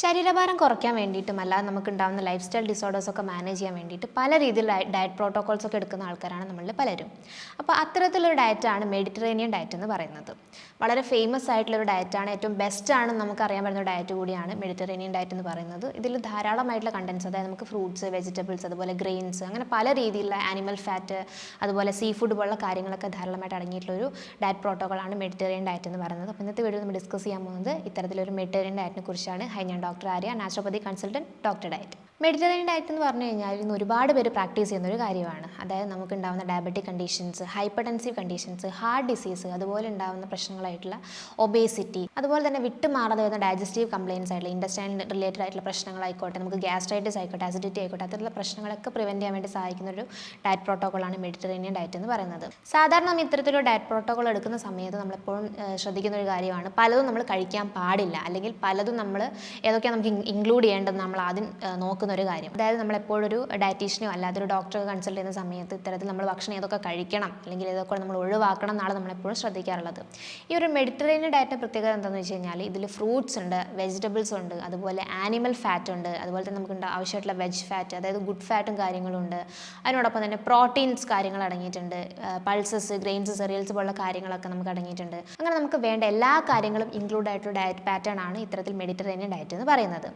ശരീരഭാരം കുറയ്ക്കാൻ വേണ്ടിയിട്ടും അല്ലാതെ നമുക്ക് ഉണ്ടാകുന്ന ലൈഫ് സ്റ്റൈൽ ഡിസോർഡേഴ്സ് ഒക്കെ മാനേജ് ചെയ്യാൻ വേണ്ടിയിട്ട് പല രീതിയിലുള്ള ഡയറ്റ് പ്രോട്ടോകോൾസ് ഒക്കെ എടുക്കുന്ന ആൾക്കാരാണ് നമ്മളിൽ പലരും. അപ്പോൾ അത്തരത്തിലൊരു ഡയറ്റാണ് മെഡിറ്ററേനിയൻ ഡയറ്റ് എന്ന് പറയുന്നത്. വളരെ ഫേമസ് ആയിട്ടുള്ളൊരു ഡയറ്റാണ് ഏറ്റവും ബെസ്റ്റ് ആണ് നമുക്ക് അറിയാൻ പറ്റുന്ന ഡയറ്റ് കൂടിയാണ് മെഡിറ്ററേനിയൻ ഡയറ്റ് എന്ന് പറയുന്നത്. ഇതിൽ ധാരാളമായിട്ടുള്ള കണ്ടൻസ് അതായത് നമുക്ക് ഫ്രൂട്ട്സ് വെജിറ്റബിൾസ് അതുപോലെ ഗ്രെയിൻസ് അങ്ങനെ പല രീതിയിലുള്ള ആനിമൽ ഫാറ്റ് അതുപോലെ സീ ഫുഡ് പോലുള്ള കാര്യങ്ങളൊക്കെ ധാരാളമായിട്ട് അടങ്ങിയിട്ടുള്ള ഒരു ഡയറ്റ് പ്രോട്ടോകോളാണ് മെഡിറ്ററേനിയൻ ഡയറ്റ് എന്ന് പറയുന്നത്. അപ്പോൾ ഇന്നത്തെ വീഡിയോ നമ്മൾ ഡിസ്കസ് ചെയ്യാൻ പോകുന്നത് ഇത്തരത്തിലൊരു മെഡിറ്ററേനിയൻ ഡയറ്റിനെ കുറിച്ചാണ്. ഹൈ ഞാൻ doctor Arya naturopathy consultant doctor diet. Mediterranean diet എന്ന് പറഞ്ഞു കഴിഞ്ഞാൽ ഇന്ന് ഒരുപാട് പേര് പ്രാക്ടീസ് ചെയ്യുന്ന ഒരു കാര്യമാണ്. അതായത് നമുക്ക് ഉണ്ടാകുന്ന diabetic conditions hypertensive conditions heart disease അതുപോലെ ഉണ്ടാകുന്ന പ്രശ്നങ്ങളായിട്ടുള്ള ഒബേസിറ്റി അതുപോലെ തന്നെ വിട്ടുമാറാതെ വരുന്ന ഡൈജസ്റ്റീവ് കംപ്ലയിൻസ് ആയിട്ടുള്ള ഇൻഡസ്റ്റൈൻ റിലേറ്റഡ് ആയിട്ടുള്ള പ്രശ്നങ്ങളായിക്കോട്ടെ നമുക്ക് ഗ്യാസ്ട്രൈറ്റിസ് ആയിക്കോട്ടെ അസിഡിറ്റി ആയിക്കോട്ടെ അത്തരത്തിലുള്ള പ്രശ്നങ്ങളൊക്കെ പ്രിവെന്റ് ചെയ്യാൻ വേണ്ടി സഹായിക്കുന്ന ഒരു ഡയറ്റ് പ്രോട്ടോക്കോളാണ് മെഡിറ്ററേനിയൻ ഡയറ്റ് എന്ന് പറയുന്നത്. സാധാരണ നമ്മൾ ഇത്തരത്തിലൊരു ഡയറ്റ് പ്രോട്ടോകോൾ എടുക്കുന്ന സമയത്ത് നമ്മളെപ്പോഴും ശ്രദ്ധിക്കുന്ന ഒരു കാര്യമാണ് പലതും നമ്മൾ കഴിക്കാൻ പാടില്ല അല്ലെങ്കിൽ പലതും നമ്മൾ ഏതൊക്കെയാണ് നമുക്ക് ഇൻക്ലൂഡ് ചെയ്യേണ്ടത് നമ്മൾ ആദ്യം നോക്കുന്ന ഒരു കാര്യം. അതായത് ഒരു ഡയറ്റീഷ്യനോ അല്ലാതെ ഒരു ഡോക്ടറെ കൺസൾട്ട് ചെയ്യുന്ന സമയത്ത് ഇത്തരത്തിൽ നമ്മൾ ഭക്ഷണം ഏതൊക്കെ കഴിക്കണം അല്ലെങ്കിൽ ഏതൊക്കെ നമ്മൾ ഒഴിവാക്കണം എന്നാണ് നമ്മളെപ്പോഴും ശ്രദ്ധിക്കാറുള്ളത്. ഈ ഒരു മെഡിറ്ററേനിയൻ ഡയറ്റിന്റെ പ്രത്യേകത എന്താണെന്ന് വെച്ച് കഴിഞ്ഞാൽ ഇതിൽ ഫ്രൂട്ട്സ് ഉണ്ട് വെജിറ്റബിൾസ് ഉണ്ട് അതുപോലെ ആനിമൽ ഫാറ്റ് ഉണ്ട് അതുപോലെ തന്നെ നമുക്ക് ആവശ്യമായിട്ടുള്ള വെജ് ഫാറ്റ് അതായത് ഗുഡ് ഫാറ്റും കാര്യങ്ങളും ഉണ്ട്. അതിനോടൊപ്പം തന്നെ പ്രോട്ടീൻസ് കാര്യങ്ങൾ അടങ്ങിയിട്ടുണ്ട് പൾസസ് ഗ്രെയിൻസ് സെറിയൽസ് പോലുള്ള കാര്യങ്ങളൊക്കെ നമുക്ക് അടങ്ങിയിട്ടുണ്ട്. അങ്ങനെ നമുക്ക് വേണ്ട എല്ലാ കാര്യങ്ങളും ഇൻക്ലൂഡ് ആയിട്ടുള്ള ഡയറ്റ് പാറ്റേൺ ആണ് ഇത്തരത്തിൽ മെഡിറ്ററേനിയൻ ഡയറ്റ് എന്ന് പറയുന്നത്.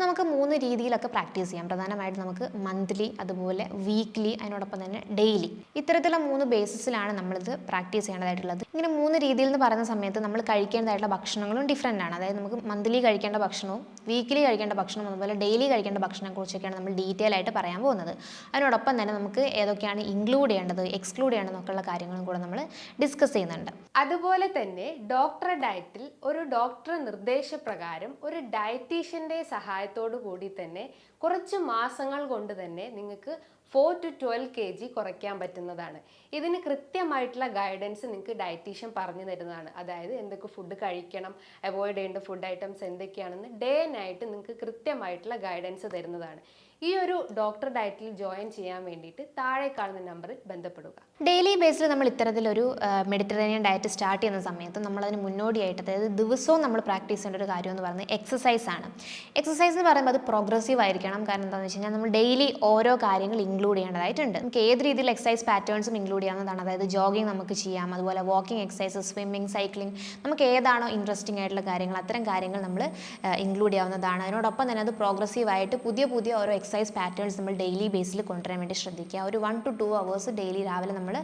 നമുക്ക് മൂന്ന് രീതിയിലൊക്കെ പ്രാക്ടീസ് ചെയ്യാം. പ്രധാനമായിട്ടും നമുക്ക് മന്ത്ലി അതുപോലെ വീക്ക്ലി അതിനോടൊപ്പം തന്നെ ഡെയിലി ഇത്തരത്തിലുള്ള മൂന്ന് ബേസിസിലാണ് നമ്മളിത് പ്രാക്ടീസ് ചെയ്യേണ്ടതായിട്ടുള്ളത്. ഇങ്ങനെ മൂന്ന് രീതിയിൽ എന്ന് പറയുന്ന സമയത്ത് നമ്മൾ കഴിക്കേണ്ടതായിട്ടുള്ള ഭക്ഷണങ്ങളും ഡിഫറെന്റ് ആണ്. അതായത് നമുക്ക് മന്ത്ലി കഴിക്കേണ്ട ഭക്ഷണവും വീക്ക്ലി കഴിക്കേണ്ട ഭക്ഷണവും അതുപോലെ ഡെയിലി കഴിക്കേണ്ട ഭക്ഷണം കുറിച്ചൊക്കെയാണ് നമ്മൾ ഡീറ്റെയിൽ ആയിട്ട് പറയാൻ പോകുന്നത്. അതിനോടൊപ്പം തന്നെ നമുക്ക് ഏതൊക്കെയാണ് ഇൻക്ലൂഡ് ചെയ്യേണ്ടത് എക്സ്ക്ലൂഡ് ചെയ്യേണ്ടതെന്നൊക്കെയുള്ള കാര്യങ്ങളും കൂടെ നമ്മൾ ഡിസ്കസ് ചെയ്യുന്നുണ്ട്. അതുപോലെ തന്നെ ഡോക്ടറെ ഡയറ്റിൽ ഒരു ഡോക്ടർ നിർദ്ദേശപ്രകാരം ഒരു ഡയറ്റീഷ്യന്റെ സഹായത്തോടു കൂടി തന്നെ കുറച്ച് മാസങ്ങൾ കൊണ്ട് തന്നെ നിങ്ങൾക്ക് four to twelve K G കുറയ്ക്കാൻ പറ്റുന്നതാണ്. ഇതിന് കൃത്യമായിട്ടുള്ള ഗൈഡൻസ് നിങ്ങൾക്ക് ഡയറ്റീഷ്യൻ പറഞ്ഞു തരുന്നതാണ്. അതായത് എന്തൊക്കെ ഫുഡ് കഴിക്കണം അവോയ്ഡ് ചെയ്യേണ്ട ഫുഡ് ഐറ്റംസ് എന്തൊക്കെയാണെന്ന് ഡേ നൈറ്റ് നിങ്ങൾക്ക് കൃത്യമായിട്ടുള്ള ഗൈഡൻസ് തരുന്നതാണ്. ഈ ഒരു ഡോക്ടർ ഡയറ്റിൽ ജോയിൻ ചെയ്യാൻ വേണ്ടിയിട്ട് താഴെ കാണുന്ന നമ്പറിൽ ബന്ധപ്പെടുക. ഡെയിലി ബേസിൽ നമ്മൾ ഇത്തരത്തിലൊരു മെഡിറ്ററേനിയൻ ഡയറ്റ് സ്റ്റാർട്ട് ചെയ്യുന്ന സമയത്ത് നമ്മളതിന് മുന്നോടിയായിട്ട് അതായത് ദിവസവും നമ്മൾ പ്രാക്ടീസ് ചെയ്യേണ്ട ഒരു കാര്യം എന്ന് പറയുന്നത് എക്സസൈസ് ആണ്. എക്സസൈസ് എന്ന് പറയുമ്പോൾ അത് പ്രോഗ്രസീവ് ആയിരിക്കണം. കാരണം എന്താണെന്ന് വെച്ച് കഴിഞ്ഞാൽ നമ്മൾ ഡെയിലി ഓരോ കാര്യങ്ങൾ ഇൻക്ലൂഡ് ചെയ്യേണ്ടതായിട്ടുണ്ട്. നമുക്ക് ഏത് രീതിയിൽ എക്സസൈസ് പാറ്റേൺസും ഇൻക്ലൂഡ് ചെയ്യാവുന്നതാണ്. അതായത് ജോഗിങ് നമുക്ക് ചെയ്യാം. അതുപോലെ വാക്കിംഗ് എക്സസൈസ് സ്വിമ്മിംഗ് സൈക്ലിംഗ് നമുക്ക് ഏതാണോ ഇൻട്രസ്റ്റിംഗ് ആയിട്ടുള്ള കാര്യങ്ങൾ അത്തരം കാര്യങ്ങൾ നമ്മൾ ഇൻക്ലൂഡ് ചെയ്യാവുന്നതാണ്. അതിനോടൊപ്പം തന്നെ അത് പ്രോഗ്രസീവ് ആയിട്ട് പുതിയ പുതിയ ഓരോ എക്സസൈസ് പാറ്റേൺസ് നമ്മൾ ഡെയിലി ബേസിൽ കൊണ്ടുവരാൻ വേണ്ടി ശ്രദ്ധിക്കുക. ഒരു one to two hours daily രാവിലെ നമ്മൾ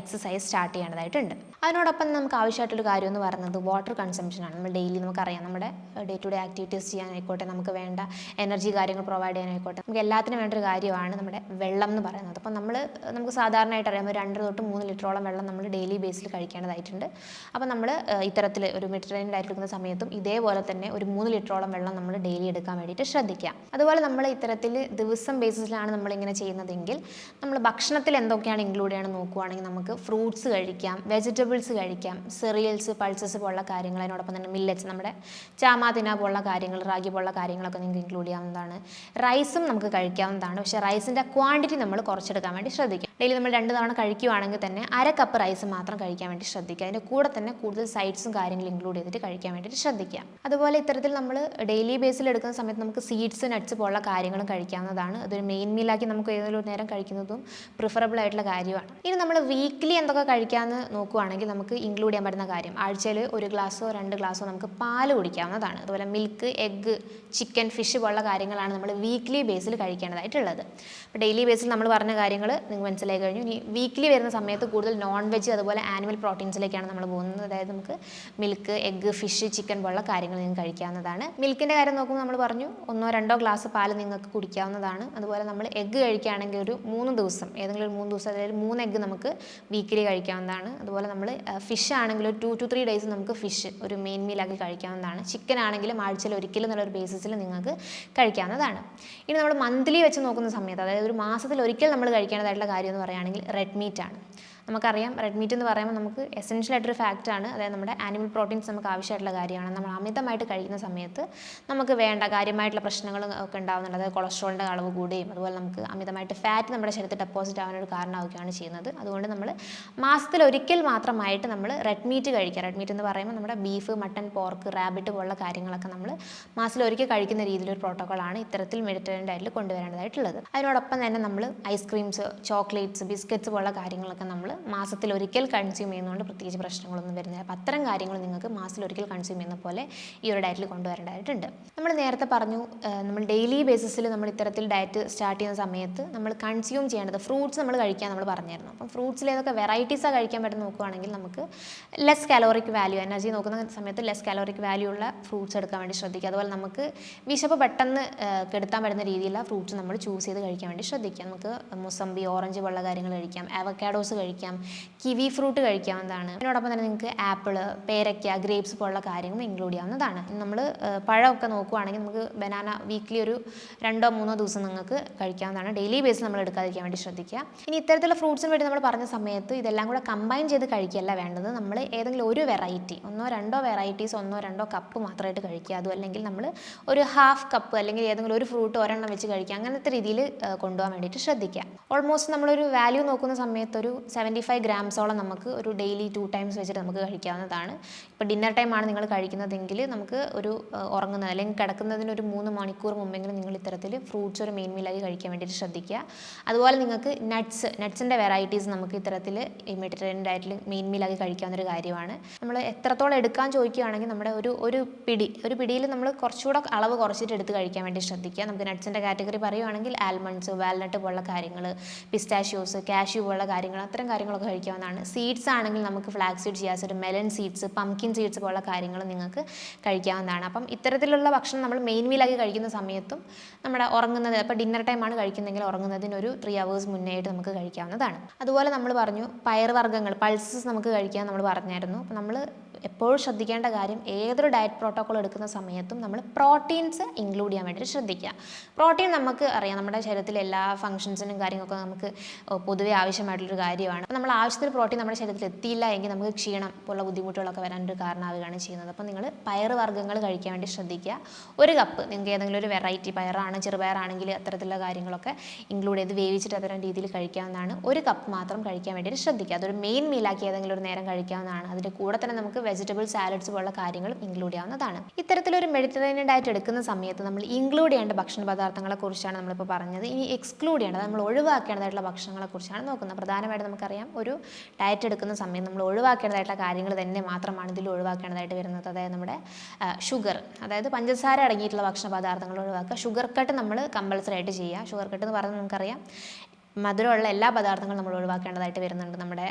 എക്സസൈസ് സ്റ്റാർട്ട് ചെയ്യേണ്ടതായിട്ടുണ്ട്. അതിനോടൊപ്പം നമുക്ക് ആവശ്യമായിട്ടൊരു കാര്യം എന്ന് പറയുന്നത് വാട്ടർ ആണ്. നമ്മൾ ഡെയിലി നമുക്കറിയാം നമ്മുടെ ഡേ ടു ഡേ ആക്ടിവിറ്റീസ് ചെയ്യാനായിക്കോട്ടെ നമുക്ക് വേണ്ട എനർജി കാര്യങ്ങൾ പ്രൊവൈഡ് ചെയ്യാനായിക്കോട്ടെ നമുക്ക് എല്ലാത്തിനും വേണ്ട ഒരു കാര്യമാണ് നമ്മുടെ വെള്ളം എന്ന് പറയുന്നത്. അപ്പം നമ്മൾ നമുക്ക് സാധാരണയായിട്ട് അറിയാം ഒരു രണ്ട് തൊട്ട് മൂന്ന് ലിറ്ററോളം വെള്ളം നമ്മൾ ഡെയിലി ബേസിൽ കഴിക്കേണ്ടതായിട്ടുണ്ട്. അപ്പം നമ്മൾ ഇത്തരത്തിൽ ഒരു മെഡിറ്ററേനിയൻ ഡയറ്റ് സമയത്തും ഇതേപോലെ തന്നെ ഒരു മൂന്ന് ലിറ്ററോളം വെള്ളം നമ്മൾ ഡെയിലി എടുക്കാൻ വേണ്ടിയിട്ട് ശ്രദ്ധിക്കാം അതുപോലെ നമ്മൾ ഇത്തരത്തിൽ ദിവസം ബേസിസിലാണ് നമ്മളിങ്ങനെ ചെയ്യുന്നതെങ്കിൽ നമ്മൾ ഭക്ഷണത്തിൽ എന്തൊക്കെയാണ് ഇൻക്ലൂഡ് ചെയ്യണം നോക്കുവാണെങ്കിൽ നമുക്ക് ഫ്രൂട്ട്സ് കഴിക്കാം വെജിറ്റബിൾസ് കഴിക്കാം സെറിയൽസ് പൾസസ് പോലുള്ള കാര്യങ്ങൾ അതിനോടൊപ്പം തന്നെ മില്ലറ്റ്സ് നമ്മുടെ ചാമാതിന പോലുള്ള കാര്യങ്ങൾ റാഗി പോലുള്ള കാര്യങ്ങളൊക്കെ നിങ്ങൾക്ക് ഇൻക്ലൂഡ് ചെയ്യാവുന്നതാണ്. റൈസും നമുക്ക് കഴിക്കാവുന്നതാണ്. പക്ഷേ റൈസിന്റെ ക്വാണ്ടിറ്റി നമ്മൾ കുറച്ചെടുക്കാൻ വേണ്ടി ശ്രദ്ധിക്കാം ഡെയിലി നമ്മൾ രണ്ട് തവണ കഴിക്കുവാണെങ്കിൽ തന്നെ അര കപ്പ് റൈസ് മാത്രം കഴിക്കാൻ വേണ്ടി ശ്രദ്ധിക്കുക. അതിന്റെ കൂടെ തന്നെ കൂടുതൽ സൈഡ്സും കാര്യങ്ങളും ഇൻക്ലൂഡ് ചെയ്തിട്ട് കഴിക്കാൻ വേണ്ടിയിട്ട് ശ്രദ്ധിക്കുക. അതുപോലെ ഇത്തരത്തിൽ നമ്മൾ ഡെയിലി ബേസിൽ എടുക്കുന്ന സമയത്ത് നമുക്ക് സീഡ്സ് നട്ട്സ് പോലുള്ള കാര്യങ്ങളും കഴിക്കാവുന്നതാണ്. അതൊരു മെയിൻ മീലാക്കി നമുക്ക് ഏതെങ്കിലും നേരം കഴിക്കുന്നതും പ്രിഫറബിൾ ആയിട്ടുള്ള കാര്യമാണ്. ഇനി നമ്മൾ വീക്ക്ലി എന്തൊക്കെ കഴിക്കാമെന്ന് നോക്കുവാണെങ്കിൽ നമുക്ക് ഇൻക്ലൂഡ് ചെയ്യാൻ പറ്റുന്ന കാര്യം ആഴ്ചയിൽ ഒരു ഗ്ലാസ്സോ രണ്ട് ഗ്ലാസ്സോ നമുക്ക് പാൽ കുടിക്കാവുന്നതാണ്. അതുപോലെ മിൽക്ക് എഗ്ഗ് ചിക്കൻ ഫിഷ് പോലുള്ള കാര്യങ്ങളാണ് നമ്മൾ വീക്ക്ലി ബേസിൽ കഴിക്കേണ്ടതായിട്ടുള്ളത്. അപ്പോൾ ഡെയിലി ബേസിൽ നമ്മൾ പറഞ്ഞ കാര്യങ്ങൾ നിങ്ങൾ മനസ്സിലായി കഴിഞ്ഞു. ഇനി വീക്ക്ലി വരുന്ന സമയത്ത് കൂടുതൽ നോൺ വെജ് അതുപോലെ ആനിമൽ പ്രോട്ടീൻസിലേക്കാണ് നമ്മൾ പോകുന്നത്. അതായത് നമുക്ക് മിൽക്ക് എഗ്ഗ് ഫിഷ് ചിക്കൻ പോലുള്ള കാര്യങ്ങൾ നിങ്ങൾക്ക് കഴിക്കാവുന്നതാണ്. മിൽക്കിന്റെ കാര്യം നോക്കുമ്പോൾ നമ്മൾ പറഞ്ഞു ഒന്നോ രണ്ടോ ഗ്ലാസ് പാൽ നിങ്ങൾക്ക് കുടിക്കാവുന്നതാണ് അതുപോലെ നമ്മൾ എഗ്ഗ് കഴിക്കുകയാണെങ്കിൽ ഒരു മൂന്ന് ദിവസം ഏതെങ്കിലും ഒരു മൂന്ന് ദിവസം അതായത് മൂന്ന് എഗ്ഗ് നമുക്ക് വീക്കിലി കഴിക്കാവുന്നതാണ്. അതുപോലെ നമ്മൾ ഫിഷ് ആണെങ്കിൽ ഒരു ടു ടു ത്രീ ഡേയ്സ് നമുക്ക് ഫിഷ് ഒരു മെയിൻ മീലാക്കി കഴിക്കാവുന്നതാണ്. ചിക്കൻ ആണെങ്കിലും ആഴ്ചയിൽ ഒരിക്കലും എന്നുള്ളൊരു ബേസിസിൽ നിങ്ങൾക്ക് കഴിക്കാവുന്നതാണ്. ഇനി നമ്മൾ മന്ത്ലി വെച്ച് നോക്കുന്ന സമയത്ത് അതായത് ഒരു മാസത്തിൽ ഒരിക്കൽ നമ്മൾ കഴിക്കേണ്ടതായിട്ടുള്ള കാര്യം എന്ന് പറയുകയാണെങ്കിൽ റെഡ് മീറ്റ് ആണ്. നമുക്കറിയാം റെഡ് മീറ്റ് എന്ന് പറയുമ്പോൾ നമുക്ക് എസെൻഷ്യൽ ആയിട്ടൊരു ഫാക്റ്റാണ് അതായത് നമ്മുടെ ആനിമൽ പ്രോട്ടീൻസ് നമുക്ക് ആവശ്യമായിട്ടുള്ള കാര്യമാണ്. നമ്മൾ അമിതമായിട്ട് കഴിക്കുന്ന സമയത്ത് നമുക്ക് വേണ്ട കാര്യമായിട്ടുള്ള പ്രശ്നങ്ങളും ഒക്കെ ഉണ്ടാകുന്നുണ്ട് അതായത് കൊളസ്ട്രോളിന്റെ അളവ് കൂടുകയും അതുപോലെ നമുക്ക് അമിതമായിട്ട് ഫാറ്റ് നമ്മുടെ ശരീരത്തിൽ ഡെപ്പോസിറ്റ് ആവാനൊരു കാരണമാവുകയാണ് ചെയ്യുന്നത്. അതുകൊണ്ട് നമ്മൾ മാസത്തിൽ ഒരിക്കൽ മാത്രമായിട്ട് നമ്മൾ റെഡ് മീറ്റ് കഴിക്കുക. റെഡ് മീറ്റ് എന്ന് പറയുമ്പോൾ നമ്മുടെ ബീഫ് മട്ടൺ പോർക്ക് റാബിറ്റ് പോലുള്ള കാര്യങ്ങളൊക്കെ നമ്മൾ മാസത്തിൽ ഒരിക്കൽ കഴിക്കുന്ന രീതിയിലൊരു പ്രോട്ടോക്കോളാണ് ഇത്തരത്തിൽ മെഡിറ്ററേനിയൻ ഡയറ്റിൽ കൊണ്ടുവരേണ്ടതായിട്ടുള്ളത്. അതിനോടൊപ്പം തന്നെ നമ്മൾ ഐസ്ക്രീംസ് ചോക്ലേറ്റ്സ് ബിസ്ക്കറ്റ്സ് പോലുള്ള കാര്യങ്ങളൊക്കെ നമ്മൾ മാസത്തിൽ ഒരിക്കൽ കൺസ്യൂം ചെയ്യുന്നതുകൊണ്ട് പ്രത്യേകിച്ച് പ്രശ്നങ്ങളൊന്നും വരുന്നില്ല. അപ്പം അത്തരം കാര്യങ്ങൾ നിങ്ങൾക്ക് മാസത്തിൽ ഒരിക്കൽ കൺസ്യൂം ചെയ്യുന്ന പോലെ ഈ ഒരു ഡയറ്റിൽ കൊണ്ടുവരേണ്ടതായിട്ടുണ്ട്. നമ്മൾ നേരത്തെ പറഞ്ഞു നമ്മൾ ഡെയിലി ബേസിസിൽ നമ്മൾ ഇത്തരത്തിൽ ഡയറ്റ് സ്റ്റാർട്ട് ചെയ്യുന്ന സമയത്ത് നമ്മൾ കൺസ്യൂം ചെയ്യേണ്ടത് ഫ്രൂട്ട്സ് നമ്മൾ കഴിക്കാൻ നമ്മൾ പറഞ്ഞായിരുന്നു അപ്പം ഫ്രൂട്ട്സിൽ ഏതൊക്കെ വെറൈറ്റീസാണ് കഴിക്കാൻ പറ്റുന്ന നോക്കുകയാണെങ്കിൽ നമുക്ക് ലെസ് കലോറിക് വാല്യൂ എനർജി നോക്കുന്ന സമയത്ത് ലെസ് കലോറിക് വാല്യൂ ഉള്ള ഫ്രൂട്ട്സ് എടുക്കാൻ വേണ്ടി ശ്രദ്ധിക്കുക. അതുപോലെ നമുക്ക് വിശപ്പ് പെട്ടെന്ന് കെടുത്താൻ പറ്റുന്ന രീതിയിലുള്ള ഫ്രൂട്ട്സ് നമ്മൾ ചൂസ് ചെയ്ത് കഴിക്കാൻ വേണ്ടി ശ്രദ്ധിക്കുക. നമുക്ക് മുസമ്പി ഓറഞ്ച് പോലുള്ള കാര്യങ്ങൾ കഴിക്കാം. അവക്കാഡോസ് കഴിക്കാം. കിവി ഫ്രൂട്ട് കഴിക്കാവുന്നതാണ്. അതിനോടൊപ്പം തന്നെ നിങ്ങൾക്ക് ആപ്പിൾ പേരയ്ക്ക ഗ്രേപ്സ് പോലുള്ള കാര്യങ്ങളും ഇൻക്ലൂഡ് ചെയ്യാവുന്നതാണ്. നമ്മൾ പഴമൊക്കെ നോക്കുവാണെങ്കിൽ നമുക്ക് ബനാന വീക്ക്ലി ഒരു രണ്ടോ മൂന്നോ ദിവസം നിങ്ങൾക്ക് കഴിക്കാവുന്നതാണ്. ഡെയിലി ബേസിൽ നമ്മൾ എടുക്കാതിരിക്കാൻ വേണ്ടി ശ്രദ്ധിക്കുക. ഇനി ഇത്തരത്തിലുള്ള ഫ്രൂട്ട്സിന് വേണ്ടി നമ്മൾ പറഞ്ഞ സമയത്ത് ഇതെല്ലാം കൂടെ കമ്പൈൻ ചെയ്ത് കഴിക്കുകയല്ല വേണ്ടത്. നമ്മൾ ഏതെങ്കിലും ഒരു വെറൈറ്റി ഒന്നോ രണ്ടോ വെറൈറ്റീസ് ഒന്നോ രണ്ടോ കപ്പ് മാത്രമായിട്ട് കഴിക്കുക. അതും അല്ലെങ്കിൽ നമ്മൾ ഒരു ഹാഫ് കപ്പ് അല്ലെങ്കിൽ ഏതെങ്കിലും ഒരു ഫ്രൂട്ട് ഒരെണ്ണം വെച്ച് കഴിക്കുക. അങ്ങനത്തെ രീതിയിൽ കൊണ്ടുപോകാൻ വേണ്ടിയിട്ട് ശ്രദ്ധിക്കുക. ഓൾമോസ്റ്റ് നമ്മളൊരു വാല്യൂ നോക്കുന്ന സമയത്ത് ഒരു സെവന്റി ഫൈവ് ഗ്രാംസോളം നമുക്ക് ഒരു ഡെയിലി ടു ടൈംസ് വെച്ചിട്ട് നമുക്ക് കഴിക്കാവുന്നതാണ്. ഇപ്പോൾ ഡിന്നർ ടൈമാണ് നിങ്ങൾ കഴിക്കുന്നതെങ്കിൽ നമുക്ക് ഒരു ഉറങ്ങുന്ന ഉറങ്ങുന്നത് അല്ലെങ്കിൽ കിടക്കുന്നതിന് ഒരു മൂന്ന് മണിക്കൂർ മുമ്പെങ്കിലും നിങ്ങൾ ഇത്തരത്തിൽ ഫ്രൂട്ട്സ് ഒരു മെയിൻ മീലായി കഴിക്കാൻ വേണ്ടിയിട്ട് ശ്രദ്ധിക്കുക. അതുപോലെ നിങ്ങൾക്ക് നട്ട്സ് നട്ട്സിന്റെ വെറൈറ്റീസ് നമുക്ക് ഇത്തരത്തിൽ ഈ മെഡിറ്ററേനിയൻ ഡയറ്റിൽ മെയിൻ മീലാക്കി കഴിക്കാവുന്ന ഒരു കാര്യമാണ്. നമ്മൾ എത്രത്തോളം എടുക്കാൻ ചോദിക്കുകയാണെങ്കിൽ നമ്മുടെ ഒരു ഒരു പിടി ഒരു പിടിയിൽ നമ്മൾ കുറച്ചുകൂടെ അളവ് കുറച്ചിട്ട് എടുത്ത് കഴിക്കാൻ വേണ്ടി ശ്രദ്ധിക്കുക. നമുക്ക് നട്ട്സിന്റെ കാറ്റഗറി പറയുകയാണെങ്കിൽ ആൽമണ്ട്സ് വാൽനട്ട് പോലുള്ള കാര്യങ്ങൾ പിസ്റ്റാഷ്യൂസ് കാഷ്യൂ പോലുള്ള കാര്യങ്ങൾ അത്തരം കാര്യങ്ങളൊക്കെ കഴിക്കാവുന്നതാണ്. സീഡ്സ് ആണെങ്കിൽ നമുക്ക് ഫ്ലാക്സ് സീഡ് ഒരു മെലൻ സീഡ്സ് പംകിൻ സീഡ്സ് പോലുള്ള കാര്യങ്ങൾ നിങ്ങൾക്ക് കഴിക്കാവുന്നതാണ്. അപ്പം ഇത്തരത്തിലുള്ള ഭക്ഷണം നമ്മൾ മെയിൻ മീലാക്കി കഴിക്കുന്ന സമയത്തും നമ്മുടെ ഉറങ്ങുന്നത് അപ്പോൾ ഡിന്നർ ടൈമാണ് കഴിക്കുന്നതെങ്കിൽ ഉറങ്ങുന്നതിന് ഒരു ത്രീ അവേഴ്സ് മുന്നേ ആയിട്ട് നമുക്ക് കഴിക്കാവുന്നതാണ്. അതുപോലെ നമ്മൾ പറഞ്ഞു പയർ വർഗങ്ങൾ പൾസസ് നമുക്ക് കഴിക്കാൻ നമ്മൾ പറഞ്ഞായിരുന്നു. അപ്പോൾ നമ്മൾ എപ്പോഴും ശ്രദ്ധിക്കേണ്ട കാര്യം ഏതൊരു ഡയറ്റ് പ്രോട്ടോക്കോൾ എടുക്കുന്ന സമയത്തും നമ്മൾ പ്രോട്ടീൻസ് ഇൻക്ലൂഡ് ചെയ്യാൻ വേണ്ടി ശ്രദ്ധിക്കുക. പ്രോട്ടീൻ നമുക്ക് അറിയാം നമ്മുടെ ശരീരത്തിലെ എല്ലാ ഫംഗ്ഷൻസിനും കാര്യങ്ങളൊക്കെ നമുക്ക് പൊതുവേ ആവശ്യമായിട്ടുള്ളൊരു കാര്യമാണ്. നമ്മൾ ആവശ്യത്തിന് പ്രോട്ടീൻ നമ്മുടെ ശരീരത്തിൽ എത്തിയില്ല എങ്കിൽ നമുക്ക് ക്ഷീണം പോലുള്ള ബുദ്ധിമുട്ടുകളൊക്കെ വരാനൊരു കാരണമാവുകയാണ് ചെയ്യുന്നത്. അപ്പോൾ നിങ്ങൾ പയർ വർഗങ്ങൾ കഴിക്കാൻ വേണ്ടി ശ്രദ്ധിക്കുക. ഒരു കപ്പ് നിങ്ങൾക്ക് ഏതെങ്കിലും ഒരു വെറൈറ്റി പയറാണ് ചെറുപയറാണെങ്കിൽ അത്തരത്തിലുള്ള കാര്യങ്ങളൊക്കെ ഇൻക്ലൂഡ് ചെയ്ത് വേവിച്ചിട്ട് അത്തരം രീതിയിൽ കഴിക്കാവുന്നതാണ്. ഒരു കപ്പ് മാത്രം കഴിക്കാൻ വേണ്ടിയിട്ട് ശ്രദ്ധിക്കുക. അതൊരു മെയിൻ മീലാക്കി ഏതെങ്കിലും ഒരു നേരം കഴിക്കാവുന്നതാണ്. അതിന്റെ കൂടെ തന്നെ നമുക്ക് വെജിറ്റബിൾ സാലഡ്സ് പോലുള്ള കാര്യങ്ങളും ഇൻക്ലൂഡ് ചെയ്യാവുന്നതാണ്. ഇത്തരത്തിലൊരു മെഡിറ്ററേനിയൻ ഡയറ്റ് എടുക്കുന്ന സമയത്ത് നമ്മൾ ഇൻക്ലൂഡ് ചെയ്യേണ്ട ഭക്ഷണ പദാർത്ഥങ്ങളെ കുറിച്ചാണ് നമ്മളിപ്പോൾ പറഞ്ഞത്. ഇനി എക്സ്ക്ലൂഡ് ചെയ്യേണ്ടത് നമ്മൾ ഒഴിവാക്കേണ്ടതായിട്ടുള്ള ഭക്ഷണങ്ങളെ കുറിച്ചാണ് നോക്കുന്നത്. പ്രധാനമായിട്ട് നമുക്കറിയാം ഒരു ഡയറ്റ് എടുക്കുന്ന സമയം നമ്മൾ ഒഴിവാക്കേണ്ടതായിട്ടുള്ള കാര്യങ്ങൾ തന്നെ മാത്രമാണ് ഇതിൽ ഒഴിവാക്കേണ്ടതായിട്ട് വരുന്നത്. അതായത് നമ്മുടെ ഷുഗർ അതായത് പഞ്ചസാര അടങ്ങിയിട്ടുള്ള ഭക്ഷണ പദാർത്ഥങ്ങൾ ഒഴിവാക്കുക. ഷുഗർ കട്ട് നമ്മൾ കമ്പൽസറി ആയിട്ട് ചെയ്യുക. ഷുഗർ കട്ട് എന്ന് പറഞ്ഞാൽ നമുക്കറിയാം മധുരമുള്ള എല്ലാ പദാർത്ഥങ്ങളും നമ്മൾ ഒഴിവാക്കേണ്ടതായിട്ട് വരുന്നുണ്ട്. നമ്മുടെ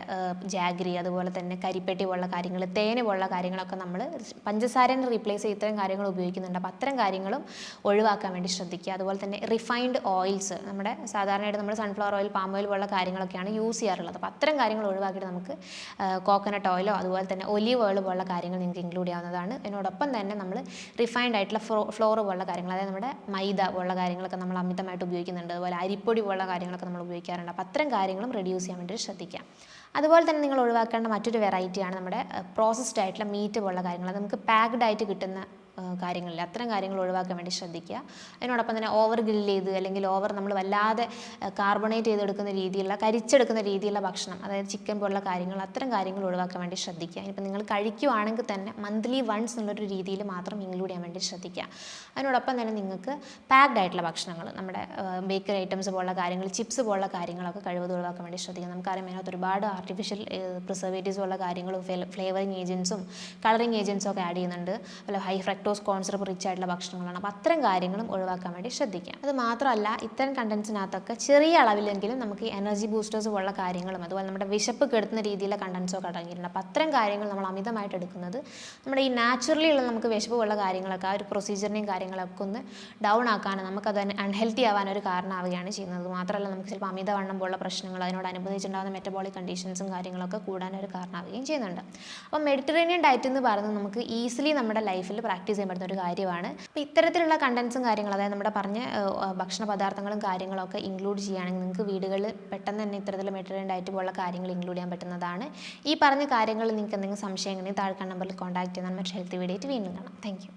ജാഗ്രി അതുപോലെ തന്നെ കരിപ്പെട്ടി പോലുള്ള കാര്യങ്ങൾ തേന് പോലുള്ള കാര്യങ്ങളൊക്കെ നമ്മൾ പഞ്ചസാരനെ റീപ്ലേസ് ചെയ്ത് ഇത്തരം കാര്യങ്ങൾ ഉപയോഗിക്കുന്നുണ്ട്. അപ്പോൾ അത്തരം കാര്യങ്ങളും ഒഴിവാക്കാൻ വേണ്ടി ശ്രദ്ധിക്കുക. അതുപോലെ തന്നെ റിഫൈൻഡ് ഓയിൽസ് നമ്മുടെ സാധാരണയായിട്ട് നമ്മൾ സൺഫ്ലവർ ഓയിൽ പാം ഓയിൽ പോലുള്ള കാര്യങ്ങളൊക്കെയാണ് യൂസ് ചെയ്യാറുള്ളത്. അപ്പോൾ അത്തരം കാര്യങ്ങൾ ഒഴിവാക്കിയിട്ട് നമുക്ക് കോക്കനട്ട് ഓയിലോ അതുപോലെ തന്നെ ഒലീവ് ഓയിൽ പോലുള്ള കാര്യങ്ങൾ നിങ്ങൾക്ക് ഇൻക്ലൂഡ് ചെയ്യാവുന്നതാണ്. അതിനോടൊപ്പം തന്നെ നമ്മൾ റിഫൈൻഡ് ആയിട്ടുള്ള ഫ്ലോ ഫ്ലോർ പോലുള്ള കാര്യങ്ങൾ അതായത് നമ്മുടെ മൈദ പോലുള്ള കാര്യങ്ങളൊക്കെ നമ്മൾ അമിതമായിട്ട് ഉപയോഗിക്കുന്നുണ്ട്. അതുപോലെ അരിപ്പൊടി പോലുള്ള കാര്യങ്ങളൊക്കെ നമ്മൾ ഉപയോഗിക്കാറുണ്ട്. അപ്പോൾ അത്തരം കാര്യങ്ങളും റെഡ്യൂസ് ചെയ്യാൻ വേണ്ടി ശ്രദ്ധിക്കാം. അതുപോലെ തന്നെ നിങ്ങൾ ഒഴിവാക്കേണ്ട മറ്റൊരു വെറൈറ്റിയാണ് നമ്മുടെ പ്രോസസ്ഡ് ആയിട്ടുള്ള മീറ്റ് പോലുള്ള കാര്യങ്ങൾ. നമുക്ക് പാക്ഡ് ആയിട്ട് കിട്ടുന്ന ആ, കാര്യങ്ങളില്ല അത്തരം കാര്യങ്ങൾ ഒഴിവാക്കാൻ വേണ്ടി ശ്രദ്ധിക്കുക. അതിനോടൊപ്പം തന്നെ ഓവർ ഗ്രില്ല് ചെയ്ത് അല്ലെങ്കിൽ ഓവർ നമ്മൾ വല്ലാതെ കാർബണേറ്റ് ചെയ്തെടുക്കുന്ന രീതിയിലുള്ള കരിച്ചെടുക്കുന്ന രീതിയിലുള്ള ഭക്ഷണം അതായത് ചിക്കൻ പോലുള്ള കാര്യങ്ങൾ അത്തരം കാര്യങ്ങൾ ഒഴിവാക്കാൻ വേണ്ടി ശ്രദ്ധിക്കുക. ഇപ്പം നിങ്ങൾ കഴിക്കുവാണെങ്കിൽ തന്നെ മന്ത്ലി വൺസ് എന്നുള്ളൊരു രീതിയിൽ മാത്രം ഇൻക്ലൂഡ് ചെയ്യാൻ വേണ്ടി ശ്രദ്ധിക്കുക. അതിനോടൊപ്പം തന്നെ നിങ്ങൾക്ക് പാക്ഡ് ആയിട്ടുള്ള ഭക്ഷണങ്ങൾ നമ്മുടെ ബേക്കറി ഐറ്റംസ് പോലുള്ള കാര്യങ്ങൾ ചിപ്സ് പോലുള്ള കാര്യങ്ങളൊക്കെ കഴിവത് ഒഴിവാക്കാൻ വേണ്ടി ശ്രദ്ധിക്കുക. നമുക്കറിയാം അതിനകത്ത് ഒരുപാട് ആർട്ടിഫിഷ്യൽ പ്രിസർവേറ്റീവ്സ് ഉള്ള കാര്യങ്ങളും ഫ്ലേവറിങ് ഏജൻസും കളറിങ് ഏജൻസും ഒക്കെ ആഡ് ചെയ്യുന്നുണ്ട്. അതുപോലെ high fructose corn syrup rich ആയിട്ടുള്ള ഭക്ഷണങ്ങളാണ്. അപ്പോൾ അത്തരം കാര്യങ്ങളും ഒഴിവാക്കാൻ വേണ്ടി ശ്രദ്ധിക്കുക. അത് മാത്രമല്ല ഇത്തരം കണ്ടൻസിനകത്തൊക്കെ ചെറിയ അളവിലെങ്കിലും നമുക്ക് എനർജി ബൂസ്റ്റേഴ്സ് പോലുള്ള കാര്യങ്ങളും അതുപോലെ നമ്മുടെ വിശപ്പ് കെടുത്തുന്ന രീതിയിലുള്ള കണ്ടൻസൊക്കെ അടങ്ങിയിട്ടുണ്ട്. അപ്പോൾ അത്തരം കാര്യങ്ങൾ നമ്മൾ അമിതമായിട്ട് എടുക്കുന്നത് നമ്മുടെ ഈ നാച്ചുറലി ഉള്ള നമുക്ക് വിശപ്പ് പോലുള്ള കാര്യങ്ങളൊക്കെ ആ ഒരു പ്രൊസീജിയറിനെയും കാര്യങ്ങളൊക്കെ ഒന്ന് ഡൗൺ ആക്കാനും നമുക്കത് അൺഹെൽത്തി ആവാൻ ഒരു കാരണമാവുകയാണ് ചെയ്യുന്നത്. മാത്രമല്ല നമുക്ക് ചിലപ്പോൾ അമിതവണ്ണം പോലുള്ള പ്രശ്നങ്ങൾ അതിനോടനുബന്ധിച്ചുണ്ടാകുന്ന മെറ്റബോളിക് കണ്ടീഷൻസും കാര്യങ്ങളൊക്കെ കൂടാനൊരു കാരണമാവുകയും ചെയ്യുന്നുണ്ട്. അപ്പോൾ മെഡിറ്ററേനിയൻ ഡയറ്റ് എന്ന് പറയുന്നത് നമുക്ക് ഈസിലി നമ്മുടെ ലൈഫിൽ പ്രാക്ടീസ് ചെയ്യാൻ പറ്റുന്ന ഒരു കാര്യമാണ്. അപ്പോൾ ഇത്തരത്തിലുള്ള കണ്ടൻസും കാര്യങ്ങളും അതായത് നമ്മുടെ പറഞ്ഞ ഭക്ഷണ പദാർത്ഥങ്ങളും കാര്യങ്ങളൊക്കെ ഇൻക്ലൂഡ് ചെയ്യുകയാണെങ്കിൽ നിങ്ങൾക്ക് വീടുകളിൽ പെട്ടെന്ന് തന്നെ ഇത്തരത്തിലുള്ള മെറ്റീരിയൽ ഡയറ്റ് പോലുള്ള കാര്യങ്ങൾ ഇൻക്ലൂഡ് ചെയ്യാൻ പറ്റുന്നതാണ്. ഈ പറഞ്ഞ കാര്യങ്ങൾ നിങ്ങൾക്ക് എന്തെങ്കിലും സംശയം ഉണ്ടെങ്കിൽ താഴെ നമ്പറിൽ കോൺടാക്ട് ചെയ്താൽ മറ്റൊരു ഹെൽത്ത് വീഡിയോ വീണ്ടും കാണാം. താങ്ക്